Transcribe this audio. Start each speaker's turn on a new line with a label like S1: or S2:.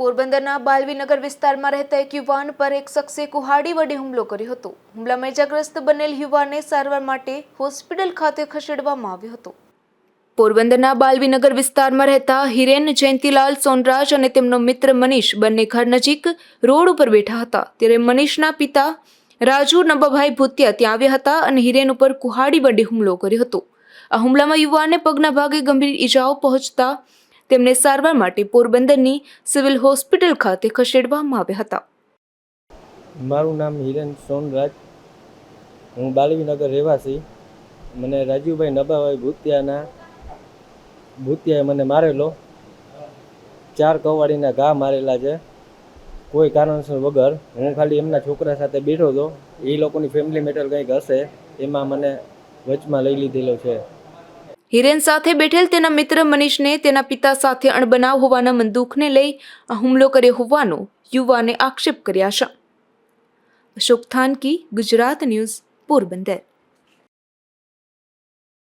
S1: પોરબંદરના બાલવીનગર વિસ્તારમાં રહેતા એક યુવાન પર એક શખ્સે કુહાડી વડે હુમલો કર્યો હતો. હુમલામાં ઇજાગ્રસ્ત બનેલ યુવાનને સારવાર માટે હોસ્પિટલ ખાતે ખસેડવામાં આવ્યો હતો. પોરબંદરના બાલવીનગર વિસ્તારમાં રહેતા હિરેન જયંતિલાલ સોનરાજ અને તેમનો મિત્ર મનીષ બંને ઘર નજીક રોડ ઉપર બેઠા હતા. ત્યારે મનીષના પિતા રાજુ નબાભાઈ ભૂતિયા ત્યાં આવ્યા હતા અને હિરેન ઉપર કુહાડી વડે હુમલો કર્યો હતો. આ હુમલામાં યુવાનને પગના ભાગે ગંભીર ઈજાઓ પહોંચતા તેમને સારવાર માટે પોરબંદરની સિવિલ હોસ્પિટલ ખાતે ખસેડવામાં આવ્યા હતા.
S2: મારું નામ હિરેન સોનરાજ. હું બાલવીનગર રહેવાસી. મને રાજુભાઈ નબાભાઈ ભૂતિયાના, ભૂતિયાએ મને મારેલો. ચાર કવાડીના ઘા મારેલા છે. કોઈ કારણસર વગર હું ખાલી એમના છોકરા સાથે બેઠો હતો. એ લોકોની ફેમિલી મેટર કંઈક હશે, એમાં મને વચમાં લઈ લીધેલો છે.
S1: હિરેન સાથે બેઠેલ તેના મિત્ર મનીષને તેના પિતા સાથે અણબનાવ હોવાના મંદુકને લઈ આ હુમલો કર્યો હોવાનો યુવાને આક્ષેપ કર્યા છે. અશોક થાનકી, ગુજરાત ન્યૂઝ, પોરબંદર.